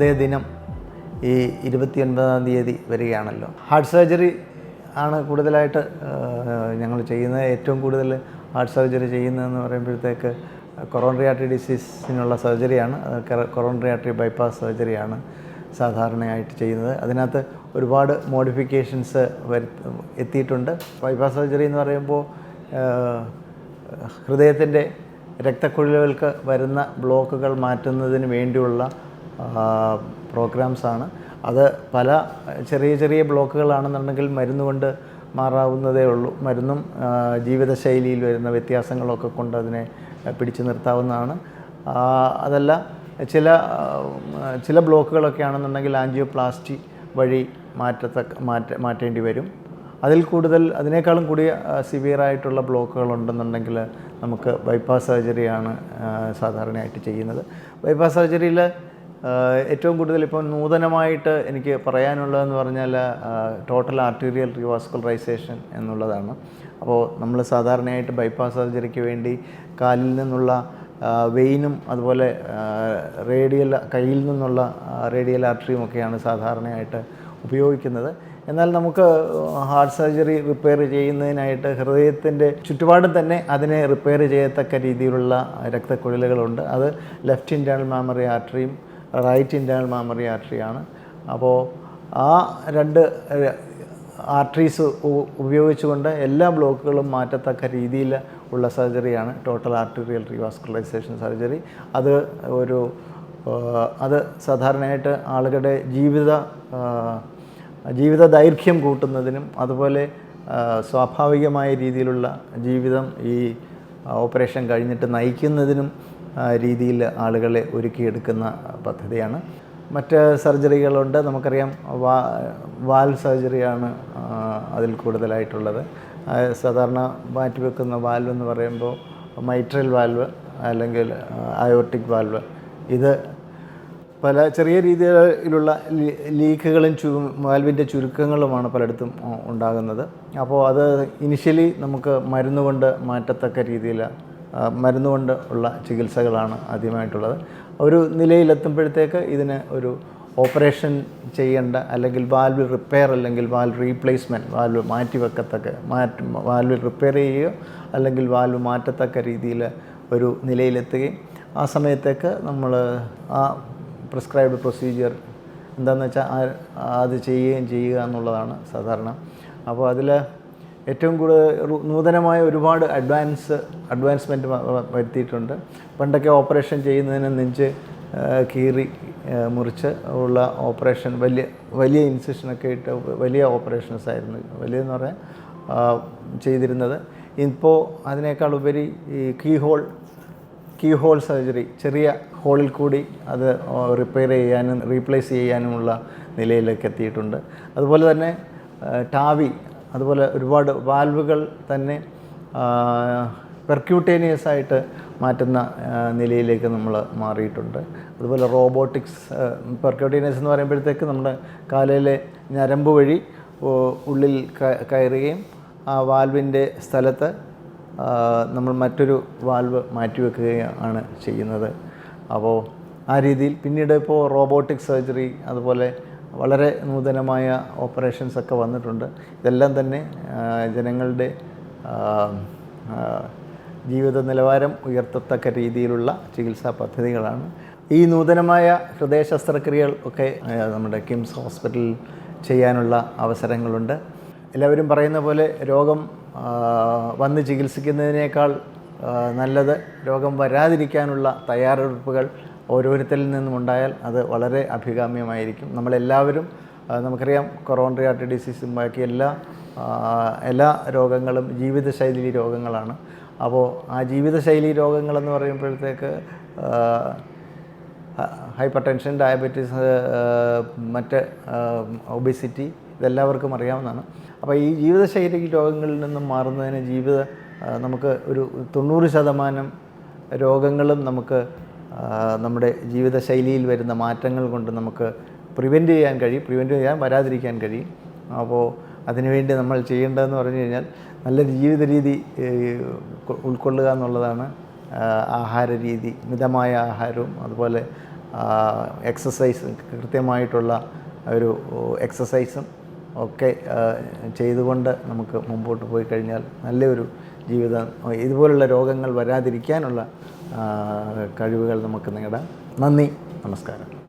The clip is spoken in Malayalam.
ഹൃദയദിനം ഈ ഇരുപത്തിയൊൻപതാം തീയതി വരികയാണല്ലോ. ഹാർട്ട് സർജറി ആണ് കൂടുതലായിട്ട് ഞങ്ങൾ ചെയ്യുന്നത്. ഏറ്റവും കൂടുതൽ ഹാർട്ട് സർജറി ചെയ്യുന്നതെന്ന് പറയുമ്പോഴത്തേക്ക് കൊറോണറി ആർട്ടറി ഡിസീസിനുള്ള സർജറിയാണ്. കൊറോണറി ആർട്ടറി ബൈപ്പാസ് സർജറിയാണ് സാധാരണയായിട്ട് ചെയ്യുന്നത്. അതിനകത്ത് ഒരുപാട് മോഡിഫിക്കേഷൻസ് വരു എത്തിയിട്ടുണ്ട്. ബൈപ്പാസ് സർജറി എന്ന് പറയുമ്പോൾ ഹൃദയത്തിന്റെ രക്തക്കുഴലുകൾക്ക് വരുന്ന ബ്ലോക്കുകൾ മാറ്റുന്നതിന് വേണ്ടിയുള്ള പ്രോഗ്രാംസാണ് അത് പല ചെറിയ ചെറിയ ബ്ലോക്കുകളാണെന്നുണ്ടെങ്കിൽ മരുന്ന് കൊണ്ട് മാറാവുന്നതേ ഉള്ളൂ. മരുന്നും ജീവിതശൈലിയിൽ വരുന്ന വ്യത്യാസങ്ങളൊക്കെ കൊണ്ട് അതിനെ പിടിച്ചു നിർത്താവുന്നതാണ്. അതല്ല ചില ചില ബ്ലോക്കുകളൊക്കെ ആണെന്നുണ്ടെങ്കിൽ ആൻജിയോപ്ലാസ്റ്റി വഴി മാറ്റത്തക്ക മാറ്റ മാറ്റേണ്ടി വരും. അതിൽ കൂടുതൽ അതിനേക്കാളും കൂടിയ സിവിയറായിട്ടുള്ള ബ്ലോക്കുകൾ ഉണ്ടെന്നുണ്ടെങ്കിൽ നമുക്ക് ബൈപ്പാസ് സർജറിയാണ് സാധാരണയായിട്ട് ചെയ്യുന്നത്. ബൈപ്പാസ് സർജറിയിൽ ഏറ്റവും കൂടുതൽ ഇപ്പോൾ നൂതനമായിട്ട് എനിക്ക് പറയാനുള്ളതെന്ന് പറഞ്ഞാൽ ടോട്ടൽ ആർട്ടീരിയൽ റിവാസ്കുലറൈസേഷൻ എന്നുള്ളതാണ്. അപ്പോൾ നമ്മൾ സാധാരണയായിട്ട് ബൈപ്പാസ് സർജറിക്ക് വേണ്ടി കാലിൽ നിന്നുള്ള വെയിനും അതുപോലെ റേഡിയൽ കയ്യിൽ നിന്നുള്ള റേഡിയൽ ആർട്ടറിയും ഒക്കെയാണ് സാധാരണയായിട്ട് ഉപയോഗിക്കുന്നത്. എന്നാൽ നമുക്ക് ഹാർട്ട് സർജറി റിപ്പയർ ചെയ്യുന്നതിനായിട്ട് ഹൃദയത്തിന്റെ ചുറ്റുപാടും തന്നെ അതിനെ റിപ്പയർ ചെയ്യത്തക്ക രീതിയിലുള്ള രക്തക്കുഴലുകളുണ്ട്. അത് ലെഫ്റ്റ് ഇന്റേണൽ മാമറി ആർട്ടറിയും റൈറ്റ് ഇന്റേണൽ മാമറി ആർട്ടറിയാണ്. അപ്പോൾ ആ രണ്ട് ആർട്ടറീസ് ഉപയോഗിച്ചുകൊണ്ട് എല്ലാ ബ്ലോക്കുകളും മാറ്റത്തക്ക രീതിയിൽ ഉള്ള സർജറിയാണ്. Total arterial revascularization surgery. അത് ഒരു അത് സാധാരണയായിട്ട് ആളുകളുടെ ജീവിത ജീവിത ദൈർഘ്യം കൂട്ടുന്നതിനും അതുപോലെ സ്വാഭാവികമായ രീതിയിലുള്ള ജീവിതം ഈ ഓപ്പറേഷൻ കഴിഞ്ഞിട്ട് നയിക്കുന്നതിനും രീതിയിൽ ആളുകളെ ഒരുക്കിയെടുക്കുന്ന പദ്ധതിയാണ്. മറ്റ് സർജറികളുണ്ട്. നമുക്കറിയാം വാ വാൽ സർജറിയാണ് അതിൽ കൂടുതലായിട്ടുള്ളത്. സാധാരണ മാറ്റിവെക്കുന്ന വാൽവ് എന്ന് പറയുമ്പോൾ മൈട്രൽ വാൽവ് അല്ലെങ്കിൽ അയോട്ടിക് വാൽവ്. ഇത് പല ചെറിയ രീതിയിലുള്ള ലീക്കുകളും ചു വാൽവിന്റെ ചുരുക്കങ്ങളുമാണ് പലയിടത്തും ഉണ്ടാകുന്നത്. അപ്പോൾ അത് ഇനിഷ്യലി നമുക്ക് മരുന്ന് കൊണ്ട് മാറ്റത്തക്ക രീതിയിൽ ആ, മരുന്ന് കൊണ്ട് ഉള്ള ചികിത്സകളാണ് ആദ്യമായിട്ടുള്ളത്. ഒരു നിലയിലെത്തുമ്പോഴത്തേക്ക് ഇതിന് ഒരു ഓപ്പറേഷൻ ചെയ്യേണ്ട അല്ലെങ്കിൽ വാൽവ് റിപ്പയർ അല്ലെങ്കിൽ വാൽവ് റീപ്ലേസ്മെന്റ് വാൽവ് മാറ്റി വെക്കത്തക്ക മാറ്റി വാൽവ് റിപ്പയർ ചെയ്യുകയോ അല്ലെങ്കിൽ വാൽവ് മാറ്റത്തക്ക രീതിയിൽ ഒരു നിലയിലെത്തുകയും ആ സമയത്തേക്ക് നമ്മൾ ആ പ്രിസ്ക്രൈബ്ഡ് പ്രൊസീജിയർ എന്താണെന്ന് വെച്ചാൽ അത് ചെയ്യുകയും ചെയ്യുക എന്നുള്ളതാണ് സാധാരണ. അപ്പോൾ അതിൽ ഏറ്റവും കൂടുതൽ നൂതനമായ ഒരുപാട് അഡ്വാൻസ് അഡ്വാൻസ്മെന്റ് വരുത്തിയിട്ടുണ്ട്. പണ്ടൊക്കെ ഓപ്പറേഷൻ ചെയ്യുന്നതിന് നെഞ്ച് കീറി മുറിച്ച് ഉള്ള ഓപ്പറേഷൻ വലിയ വലിയ ഇൻസിഷനൊക്കെ ഇട്ട് വലിയ ഓപ്പറേഷൻസ് ആയിരുന്നു. വലിയെന്ന് പറയാൻ ചെയ്തിരുന്നത്. ഇപ്പോൾ അതിനേക്കാൾ ഉപരി ഈ keyhole keyhole surgery ചെറിയ ഹോളിൽ കൂടി അത് റിപ്പയർ ചെയ്യാനും റീപ്ലേസ് ചെയ്യാനുമുള്ള നിലയിലേക്ക് എത്തിയിട്ടുണ്ട്. അതുപോലെ തന്നെ ടാവി അതുപോലെ ഒരുപാട് വാൽവുകൾ തന്നെ പെർക്യൂട്ടേനിയസ് ആയിട്ട് മാറ്റുന്ന നിലയിലേക്ക് നമ്മൾ മാറിയിട്ടുണ്ട്. അതുപോലെ റോബോട്ടിക്സ് പെർക്യൂട്ടേനിയസ് എന്ന് പറയുമ്പോഴത്തേക്ക് നമ്മുടെ കാലയിലെ ഞരമ്പ് വഴി ഉള്ളിൽ കയറുകയും ആ വാൽവിന്റെ സ്ഥലത്ത് നമ്മൾ മറ്റൊരു വാൽവ് മാറ്റിവെക്കുകയാണ് ചെയ്യുന്നത്. അപ്പോൾ ആ രീതിയിൽ പിന്നീട് ഇപ്പോൾ റോബോട്ടിക് സർജറി അതുപോലെ വളരെ നൂതനമായ ഓപ്പറേഷൻസ് ഒക്കെ വന്നിട്ടുണ്ട്. ഇതെല്ലാം തന്നെ ജനങ്ങളുടെ ജീവിത നിലവാരം ഉയർത്തത്തക്ക രീതിയിലുള്ള ചികിത്സാ പദ്ധതികളാണ്. ഈ നൂതനമായ ഹൃദയ ശസ്ത്രക്രിയകൾ ഒക്കെ നമ്മുടെ കിംസ് ഹോസ്പിറ്റലിൽ ചെയ്യാനുള്ള അവസരങ്ങളുണ്ട്. എല്ലാവരും പറയുന്ന പോലെ രോഗം വന്ന് ചികിത്സിക്കുന്നതിനേക്കാൾ നല്ലത് രോഗം വരാതിരിക്കാനുള്ള തയ്യാറെടുപ്പുകൾ ഓരോരുത്തരിൽ നിന്നും ഉണ്ടായാൽ അത് വളരെ അഭികാമ്യമായിരിക്കും. നമ്മളെല്ലാവരും നമുക്കറിയാം കൊറോണറി ആർട്ട് ഡിസീസും ബാക്കി എല്ലാ എല്ലാ രോഗങ്ങളും ജീവിതശൈലി രോഗങ്ങളാണ്. അപ്പോൾ ആ ജീവിതശൈലി രോഗങ്ങളെന്ന് പറയുമ്പോഴത്തേക്ക് ഹൈപ്പർ ടെൻഷൻ ഡയബറ്റീസ് മറ്റ് ഒബിസിറ്റി ഇതെല്ലാവർക്കും അറിയാവുന്നതാണ്. അപ്പോൾ ഈ ജീവിതശൈലി രോഗങ്ങളിൽ നിന്നും മാറുന്നതിന് ജീവിത നമുക്ക് ഒരു തൊണ്ണൂറ് ശതമാനം രോഗങ്ങളും നമുക്ക് നമ്മുടെ ജീവിതശൈലിയിൽ വരുന്ന മാറ്റങ്ങൾ കൊണ്ട് നമുക്ക് പ്രിവെന്റ് ചെയ്യാൻ കഴിയും പ്രിവെന്റ് ചെയ്യാൻ വരാതിരിക്കാൻ കഴിയും. അപ്പോൾ അതിനുവേണ്ടി നമ്മൾ ചെയ്യേണ്ടതെന്ന് പറഞ്ഞു കഴിഞ്ഞാൽ നല്ല ജീവിത രീതി ഉൾക്കൊള്ളുക എന്നുള്ളതാണ് ആഹാര രീതി മിതമായ ആഹാരവും അതുപോലെ എക്സസൈസ് കൃത്യമായിട്ടുള്ള ഒരു എക്സസൈസും ഒക്കെ ചെയ്തുകൊണ്ട് നമുക്ക് മുമ്പോട്ട് പോയി കഴിഞ്ഞാൽ നല്ലൊരു ജീവിതം ഇതുപോലുള്ള രോഗങ്ങൾ വരാതിരിക്കാനുള്ള കഴിവുകൾ നമുക്ക് നേടാം. നന്ദി നമസ്കാരം.